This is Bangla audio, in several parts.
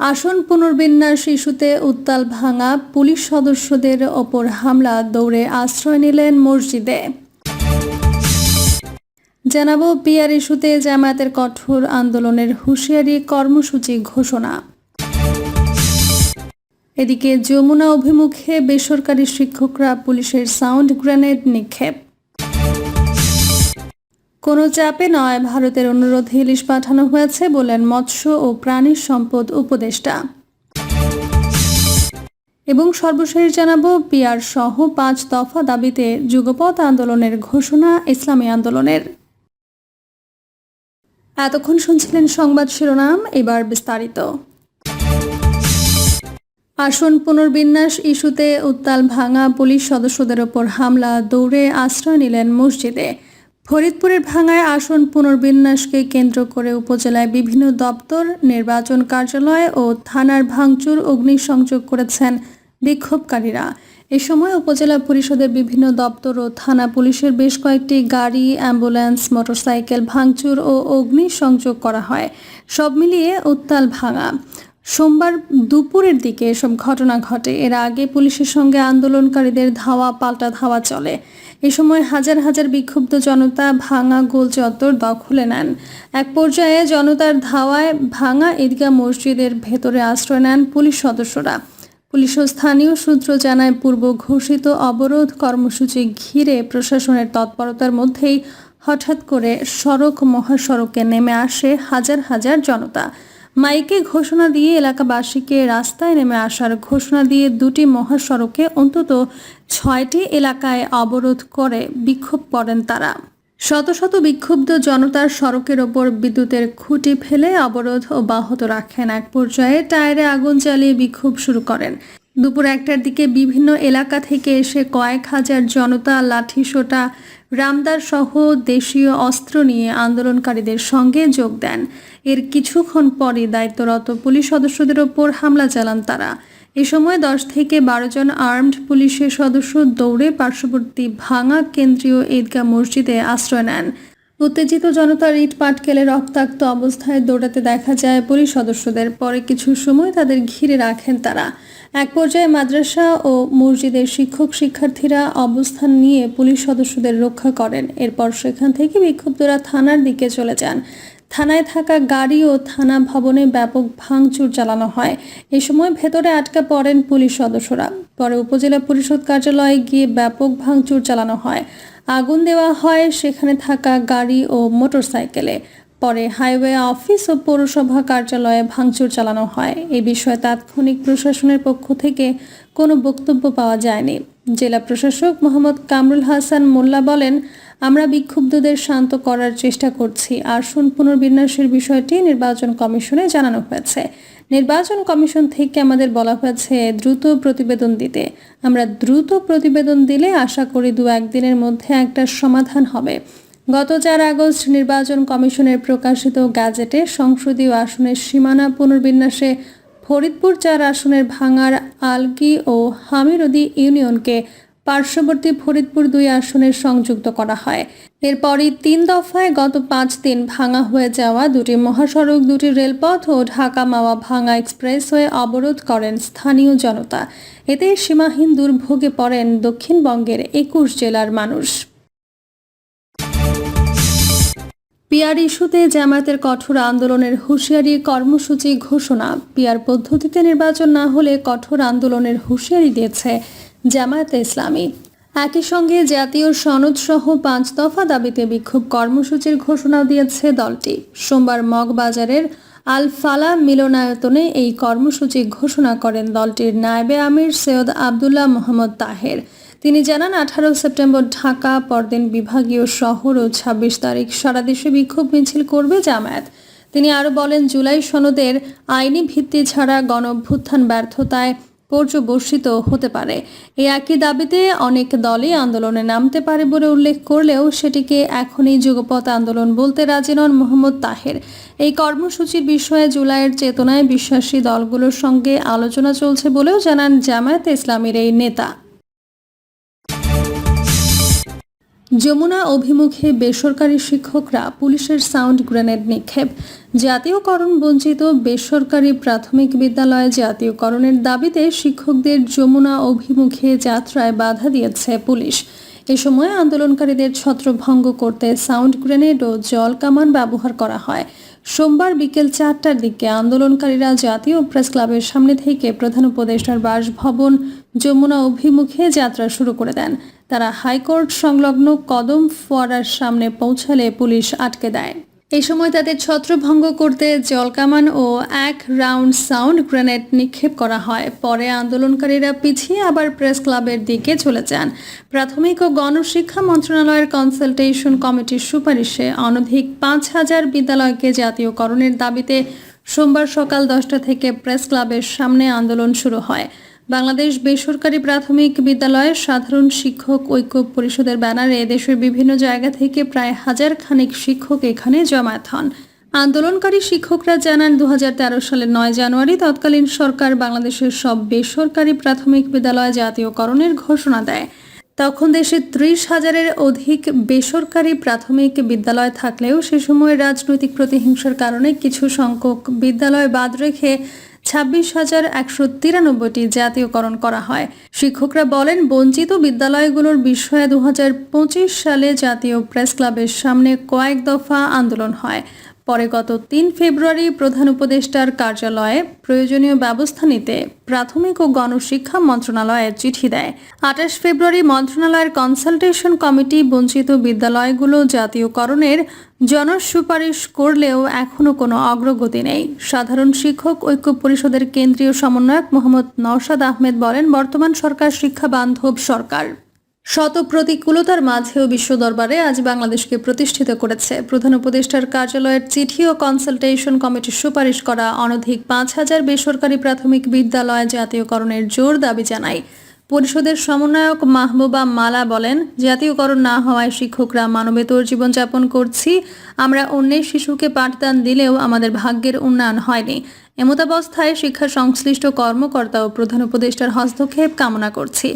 আসন পুনর্বিন্যাস ইস্যুতে উত্তাল ভাঙা পুলিশ সদস্যদের ওপর হামলা, দৌড়ে আশ্রয় নিলেন মসজিদে। জানাব পিয়ার ইস্যুতে জামায়াতের কঠোর আন্দোলনের হুঁশিয়ারি কর্মসূচি ঘোষণা। এদিকে যমুনা অভিমুখে বেসরকারি শিক্ষকরা পুলিশের সাউন্ড গ্রেনেড নিক্ষেপ। কোনো চাপে নয়, ভারতের অনুরোধে ইলিশ পাঠানো হয়েছে বলেন মৎস্য ও প্রাণী সম্পদ উপদেষ্টা। এবং সর্বশেষ জানাব পিয়ার সহ পাঁচ দফা দাবিতে যুগপথ আন্দোলনের ঘোষণা ইসলামী আন্দোলনের। এতক্ষণ শুনছিলেন সংবাদ শিরোনাম, এবার বিস্তারিত। আসন পুনর্বিন্যাস ইস্যুতে উত্তাল ভাঙা পুলিশ সদস্যদের ওপর হামলা, দৌড়ে আশ্রয় নিলেন মসজিদে। ফরিদপুরের ভাঙায় আসন পুনর্বিন্যাসকে কেন্দ্র করে উপজেলায় বিভিন্ন দপ্তর, নির্বাচন কার্যালয় ও থানার ভাঙচুর, অগ্নিসংযোগ করেছেন বিক্ষোভকারীরা। এ সময় উপজেলা পরিষদের বিভিন্ন দপ্তর ও থানা পুলিশের বেশ কয়েকটি গাড়ি, অ্যাম্বুলেন্স, মোটরসাইকেল ভাঙচুর ও অগ্নিসংযোগ করা হয়। সব মিলিয়ে উত্তাল ভাঙা। সোমবার দুপুরের দিকে এসব ঘটনা ঘটে। এর আগে পুলিশের সঙ্গে আন্দোলনকারীদের ধাওয়া, পাল্টা ধাওয়া চলে। এ সময় হাজার হাজার বিক্ষুব্ধ জনতা ভাঙা গোল চত্বর দখলে নেন। এক পর্যায়ে জনতার ধাওয়ায় ভাঙা ঈদগাহ মসজিদের ভেতরে আশ্রয় নেন পুলিশ সদস্যরা। পুলিশ ও স্থানীয় সূত্র জানায়, পূর্ব ঘোষিত অবরোধ কর্মসূচি ঘিরে প্রশাসনের তৎপরতার মধ্যেই হঠাৎ করে সড়ক মহাসড়কে নেমে আসে হাজার হাজার জনতা। মাইকে ঘোষণা দিয়ে এলাকাবাসীকে রাস্তায় নেমে আসার ঘোষণা দিয়ে দুটি মহাসড়কে অন্তত ছয়টি এলাকায় অবরোধ করে বিক্ষোভ করেন তারা। শত শত বিক্ষুব্ধ জনতার সড়কের ওপর বিদ্যুতের খুঁটি ফেলে অবরোধ অব্যাহত রাখেন। এক পর্যায়ে টায়ারে আগুন জ্বালিয়ে বিক্ষোভ শুরু করেন। দুপুর একটার দিকে বিভিন্ন এলাকা থেকে এসে কয়েক হাজার জনতা লাঠিসোঁটা রামদার সহ দেশীয় অস্ত্র নিয়ে আন্দোলনকারীদের সঙ্গে যোগ দেন। এর কিছুক্ষণ পরই দায়িত্বরত পুলিশ সদস্যদের ওপর হামলা চালান তারা। এ সময় দশ থেকে বারো জন আর্মড পুলিশের সদস্য দৌড়ে পার্শ্ববর্তী ভাঙা কেন্দ্রীয় ঈদগাহ মসজিদে আশ্রয় নেন। উত্তেজিত জনতার ইট পাটকেলে রক্তাক্ত অবস্থায় দৌড়াতে দেখা যায় পুলিশ সদস্যদের। পরে কিছু সময় তাদের ঘিরে রাখেন তারা। এক পর্যায়ে মাদ্রাসা ও মসজিদের শিক্ষক শিক্ষার্থীরা অবস্থান নিয়ে পুলিশ সদস্যদের রক্ষা করেন। এরপর সেখান থেকে বিক্ষুব্ধরা থানার দিকে চলে যান। থানায় থাকা গাড়ি ও থানা ভবনে ব্যাপক ভাঙচুর চালানো হয়। এ সময় ভেতরে আটকা পড়েন পুলিশ সদস্যরা। পরে উপজেলা পরিষদ কার্যালয়ে গিয়ে ব্যাপক ভাঙচুর চালানো হয়। আগুন দেওয়া হয় সেখানে থাকা গাড়ি ও মোটরসাইকেলে। পরে হাইওয়ে, অফিস ও পৌরসভা কার্যালয়ে ভাঙচুর চালানো হয়। এ বিষয়ে তাৎক্ষণিক প্রশাসনের পক্ষ থেকে কোনো বক্তব্য পাওয়া যায়নি। জেলা প্রশাসক মোহাম্মদ কামরুল হাসান মোল্লা বলেন আমরা বিক্ষুব্ধদের শান্ত করার চেষ্টা করছি। আসন পুনর্বিন্যাসের বিষয়টি নির্বাচন কমিশনে জানানো হয়েছে। নির্বাচন কমিশন থেকে আমাদের বলা হয়েছে, দ্রুত প্রতিবেদন দিতে। আমরা দ্রুত প্রতিবেদন দিলে আশা করি দু একদিনের মধ্যে একটা সমাধান হবে। গত চার আগস্ট নির্বাচন কমিশনের প্রকাশিত গ্যাজেটে সংসদীয় আসনের সীমানা পুনর্বিন্যাসে ফরিদপুর চার আসনের ভাঙার আলগি ও হামিরদি ইউনিয়নকে পার্শ্ববর্তী ফরিদপুর দুই আসনের সংযুক্ত করা হয়। এরপরই তিন দফায় গত পাঁচ দিন ভাঙা হয়ে যাওয়া দুটি মহাসড়ক, দুটি রেলপথ ও ঢাকা মাওয়া ভাঙা এক্সপ্রেস হয়ে অবরোধ করেন স্থানীয় জনতা। এতে সীমাহীন দুর্ভোগে পড়েন দক্ষিণবঙ্গের একুশ জেলার মানুষ। পিয়ার ইস্যুতে জামায়াতের কঠোর আন্দোলনের হুঁশিয়ারি কর্মসূচি ঘোষণা। পিয়ার পদ্ধতিতে নির্বাচন না হলে কঠোর আন্দোলনের হুঁশিয়ারি দিয়েছে জামায়াতে ইসলামী। একই সঙ্গে জাতীয় সনদ সহ পাঁচ দফা দাবিতে বিক্ষোভ কর্মসূচির ঘোষণা দিয়েছে দলটি। সোমবার মগবাজারের আল ফালা মিলনায়তনে এই কর্মসূচি ঘোষণা করেন দলটির নায়েবে আমির সৈয়দ আবদুল্লাহ মোহাম্মদ তাহের। তিনি জানান, আঠারো সেপ্টেম্বর ঢাকা, পরদিন বিভাগীয় শহর ও ছাব্বিশ তারিখ সারা দেশে বিক্ষোভ মিছিল করবে জামায়াত। তিনি আরও বলেন, জুলাই সনদের আইনি ভিত্তি ছাড়া গণভ্যুত্থান ব্যর্থতায় পর্যবসিত হতে পারে। এই একই দাবিতে অনেক দলই আন্দোলনে নামতে পারে বলে উল্লেখ করলেও সেটিকে এখনই যুগপথ আন্দোলন বলতে রাজি নন মোহাম্মদ তাহের। এই কর্মসূচির বিষয়ে জুলাইয়ের চেতনায় বিশ্বাসী দলগুলোর সঙ্গে আলোচনা চলছে বলেও জানান জামায়াতে ইসলামের এই নেতা। যমুনা অভিমুখে বেসরকারি শিক্ষকরা পুলিশের সাউন্ড গ্রেনেড নিক্ষেপ। জাতীয়করণ বঞ্চিত বেসরকারি প্রাথমিক বিদ্যালয়ে জাতীয়করণের দাবিতে শিক্ষকদের যমুনা অভিমুখে যাত্রায় বাধা দিয়েছে পুলিশ। এ সময় আন্দোলনকারীদের ছত্রভঙ্গ করতে সাউন্ড গ্রেনেড ও জল কামান ব্যবহার করা হয়। সোমবার বিকেল চারটার দিকে আন্দোলনকারীরা জাতীয় প্রেস ক্লাবের সামনে থেকে প্রধান উপদেষ্টার বাসভবন যমুনা অভিমুখে যাত্রা শুরু করে দেন। তারা হাইকোর্ট সংলগ্ন কদম ফোয়ারার সামনে পৌঁছালে পুলিশ আটকে দেয়। এই সময় তাদের ছত্রভঙ্গ করতে জলকামান ও এক রাউন্ড সাউন্ড গ্রেনেড নিক্ষেপ করা হয়। পরে আন্দোলনকারীরা পিছিয়ে আবার প্রেস ক্লাবের দিকে চলে যান। প্রাথমিক ও গণশিক্ষা মন্ত্রণালয়ের কনসালটেশন কমিটির সুপারিশে অনধিক পাঁচ হাজার বিদ্যালয়কে জাতীয়করণের দাবিতে সোমবার সকাল দশটা থেকে প্রেস ক্লাবের সামনে আন্দোলন শুরু হয়। বাংলাদেশ বেসরকারি প্রাথমিক বিদ্যালয়ের সাধারণ শিক্ষক ঐক্য পরিষদের ব্যানারে দেশের বিভিন্ন জায়গা থেকে প্রায় হাজার খানেক শিক্ষক এখানে জমায়েত হন। আন্দোলনকারী শিক্ষকরা জানান দু হাজার তেরো সালের নয় জানুয়ারি তৎকালীন সরকার বাংলাদেশের সব বেসরকারি প্রাথমিক বিদ্যালয় জাতীয়করণের ঘোষণা দেয়। তখন দেশে ত্রিশ হাজারের অধিক বেসরকারি প্রাথমিক বিদ্যালয় থাকলেও সে সময় রাজনৈতিক প্রতিহিংসার কারণে কিছু সংখ্যক বিদ্যালয় বাদ রেখে ছাব্বিশ হাজার একশো তিরানব্বইটি জাতীয়করণ করা হয়। শিক্ষকরা বলেন, বঞ্চিত বিদ্যালয়গুলোর বিষয়ে দু হাজার পঁচিশ সালে জাতীয় প্রেস ক্লাবের সামনে কয়েক দফা আন্দোলন হয়। পরে গত তিন ফেব্রুয়ারি প্রধান উপদেষ্টার কার্যালয়ে প্রয়োজনীয় ব্যবস্থা নিতে প্রাথমিক ও গণশিক্ষা মন্ত্রণালয়ে চিঠি দেয়। আঠাশ ফেব্রুয়ারি মন্ত্রণালয়ের কনসালটেশন কমিটি বঞ্চিত বিদ্যালয়গুলো জাতীয়করণের জনসুপারিশ করলেও এখনও কোনো অগ্রগতি নেই। সাধারণ শিক্ষক ঐক্য পরিষদের কেন্দ্রীয় সমন্বয়ক মোহাম্মদ নওশাদ আহমেদ বলেন, বর্তমান সরকার শিক্ষা বান্ধব সরকার। শত প্রতিকূলতার মাঝেও বিশ্ব দরবারে আজ বাংলাদেশকে প্রতিষ্ঠিত করেছে। প্রধান উপদেষ্টার কার্যালয়ের চিঠি ও কনসালটেশন কমিটির সুপারিশ করা অনধিক পাঁচ হাজার বেসরকারি প্রাথমিক বিদ্যালয় জাতীয়করণের জোর দাবি জানায়। পরিষদের সমন্বয়ক মাহবুবা মালা বলেন, জাতীয়করণ না হওয়ায় শিক্ষকরা মানবেতর জীবনযাপন করছি। আমরা অন্যের শিশুকে পাঠদান দিলেও আমাদের ভাগ্যের উন্নয়ন হয়নি। এমতাবস্থায় শিক্ষা সংশ্লিষ্ট কর্মকর্তা ও প্রধান উপদেষ্টার হস্তক্ষেপ কামনা করছি।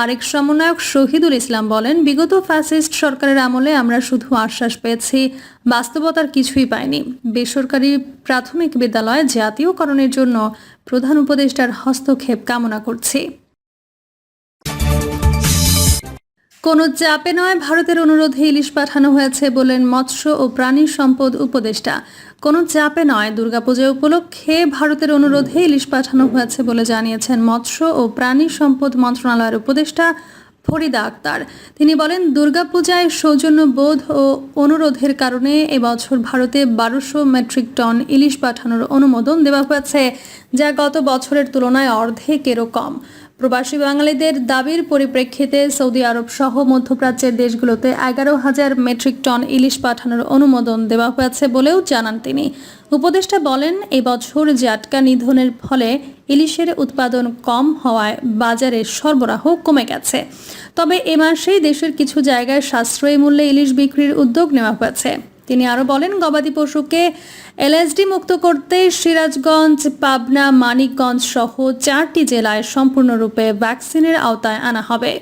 আরেক সমন্বয়ক শহীদুল ইসলাম বলেন, বিগত ফ্যাসিস্ট সরকারের আমলে আমরা শুধু আশ্বাস পেয়েছি, বাস্তবতার কিছুই পাইনি। বেসরকারি প্রাথমিক বিদ্যালয় জাতীয়করণের জন্য প্রধান উপদেষ্টার হস্তক্ষেপ কামনা করছি। কোনো চাপে নয়, ভারতের অনুরোধে ইলিশ পাঠানো হয়েছে বলেন মৎস্য ও প্রাণী সম্পদ উপদেষ্টা। কোনো চাপে নয়, দুর্গাপূজা উপলক্ষে ভারতের অনুরোধে ইলিশ পাঠানো হয়েছে বলে জানিয়েছেন মৎস্য ও প্রাণী সম্পদ মন্ত্রণালয়ের উপদেষ্টা ফরিদা আক্তার। তিনি বলেন, দুর্গাপূজায় সৌজন্য বোধ ও অনুরোধের কারণে এবছর ভারতে বারোশো মেট্রিক টন ইলিশ পাঠানোর অনুমোদন দেওয়া হয়েছে, যা গত বছরের তুলনায় অর্ধেকেরও কম। প্রবাসী বাঙালিদের দাবির পরিপ্রেক্ষিতে সৌদি আরব সহ মধ্যপ্রাচ্যের দেশগুলোতে এগারো হাজার মেট্রিক টন ইলিশ পাঠানোর অনুমোদন দেওয়া হয়েছে বলেও জানান তিনি। উপদেষ্টা বলেন, এবছর জাটকা নিধনের ফলে ইলিশের উৎপাদন কম হওয়ায় বাজারে সরবরাহ কমে গেছে। তবে এ মাসেই দেশের কিছু জায়গায় সাশ্রয়ী মূল্যে ইলিশ বিক্রির উদ্যোগ নেওয়া হয়েছে। তিনি আরও বলেন, গবাদি পশুকে এলএসডি মুক্ত করতে সিরাজগঞ্জ, পাবনা, মানিকগঞ্জ সহ চারটি জেলায় সম্পূর্ণরূপে ভ্যাকসিনের আওতায় আনা হবে।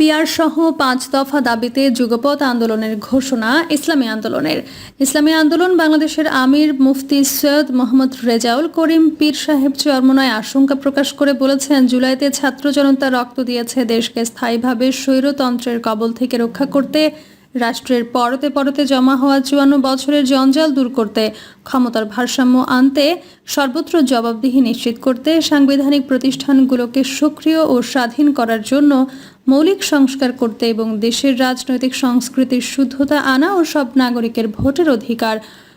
পিয়ার সহ পাঁচ দফা দাবিতে যুগপথ আন্দোলনের ঘোষণা ইসলামী আন্দোলনের। ইসলামী আন্দোলন বাংলাদেশের আমির মুফতি সৈয়দ মোহাম্মদ রেজাউল করিম পীর সাহেব চরমনায় আশঙ্কা প্রকাশ করে বলেছেন, জুলাইতে ছাত্র জনতা রক্ত দিয়েছে দেশকে স্থায়ীভাবে স্বৈরতন্ত্রের কবল থেকে রক্ষা করতে। রাষ্ট্রের পরতে পরতে জমা হওয়া চুয়ান্ন বছরের জঞ্জাল দূর করতে ক্ষমতার ভারসাম্য আনতে সর্বত্র জবাবদিহি নিশ্চিত করতে সাংবিধানিক প্রতিষ্ঠানগুলোকে সক্রিয় ও স্বাধীন করার জন্য মৌলিক সংস্কার করতে এবং দেশের রাজনৈতিক সংস্কৃতির শুদ্ধতা আনা ও সব নাগরিকের ভোটের অধিকার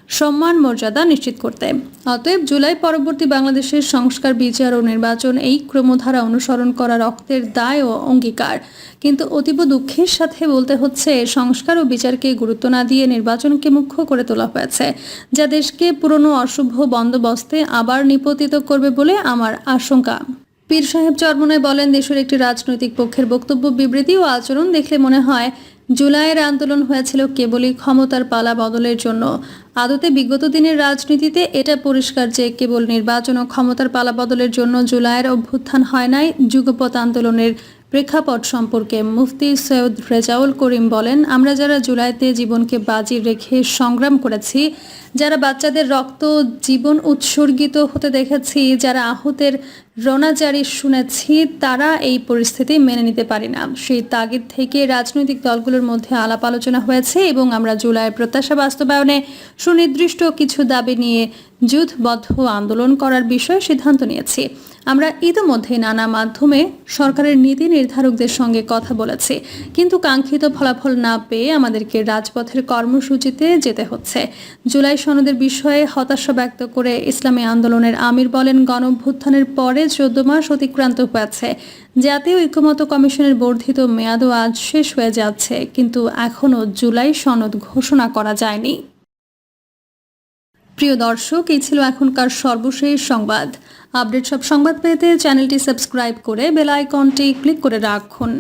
সম্মান মর্যাদা নিশ্চিত করতে। অতএব জুলাই পরবর্তী বাংলাদেশের সংস্কার, বিচার ও নির্বাচন এই ক্রমধারা অনুসরণ করা রক্তের দায় ও অঙ্গীকার। কিন্তু অতীব দুঃখের সাথে বলতে হচ্ছে, সংস্কার ও বিচারকে গুরুত্ব না দিয়ে নির্বাচনকে মুখ্য করে তোলা হয়েছে, যা দেশকে পুরনো অশুভ বন্দোবস্তে আবার নিপতিত করবে বলে আমার আশঙ্কা। পীর সাহেব চরমনায় বলেন, দেশের একটি রাজনৈতিক পক্ষের বক্তব্য বিবৃতি ও আচরণ দেখলে মনে হয় জুলাইয়ের আন্দোলন হয়েছিল কেবলই ক্ষমতার পালা বদলের জন্য। আদতে বিগত দিনের রাজনীতিতে এটা পরিষ্কার যে কেবল নির্বাচন ও ক্ষমতার পালা বদলের জন্য জুলাইয়ের অভ্যুত্থান হয় নাই, যুগপৎ আন্দোলনের প্রেক্ষাপট সম্পর্কে মুফতি সৈয়দ রেজাউল করিম বলেন, আমরা যারা জুলাইতে জীবনকে বাজি রেখে সংগ্রাম করেছি, যারা বাচ্চাদের রক্ত জীবন উৎসর্গিত হতে দেখেছি, যারা আহতের রোনাজারি শুনেছি তারা এই পরিস্থিতি মেনে নিতে পারি না। সেই তাগিদ থেকে রাজনৈতিক দলগুলোর মধ্যে আলাপ আলোচনা হয়েছে এবং আমরা জুলাইয়ের প্রত্যাশা বাস্তবায়নে সুনির্দিষ্ট কিছু দাবি নিয়ে যুথবদ্ধ আন্দোলন করার বিষয়ে সিদ্ধান্ত নিয়েছি। আমরা ইতিমধ্যে নানা মাধ্যমে সরকারের নীতি নির্ধারকদের সঙ্গে কথা বলেছি, কিন্তু কাঙ্ক্ষিত ফলাফল না পেয়ে আমাদেরকে রাজপথের কর্মসূচিতে যেতে হচ্ছে। জুলাই সনদের বিষয়ে হতাশা ব্যক্ত করে ইসলামী আন্দোলনের আমির বলেন, গণভ্যুত্থানের পরে চোদ্দ মাস অতিক্রান্ত হয়েছে। জাতীয় ঐক্যমত কমিশনের বর্ধিত মেয়াদও আজ শেষ হয়ে যাচ্ছে, কিন্তু এখনও জুলাই সনদ ঘোষণা করা যায়নি। প্রিয় দর্শক, এই ছিল এখনকার সর্বশেষ সংবাদ। আপডেট সব সংবাদ পেতে চ্যানেলটি সাবস্ক্রাইব করে বেল আইকনটি ক্লিক করে রাখুন।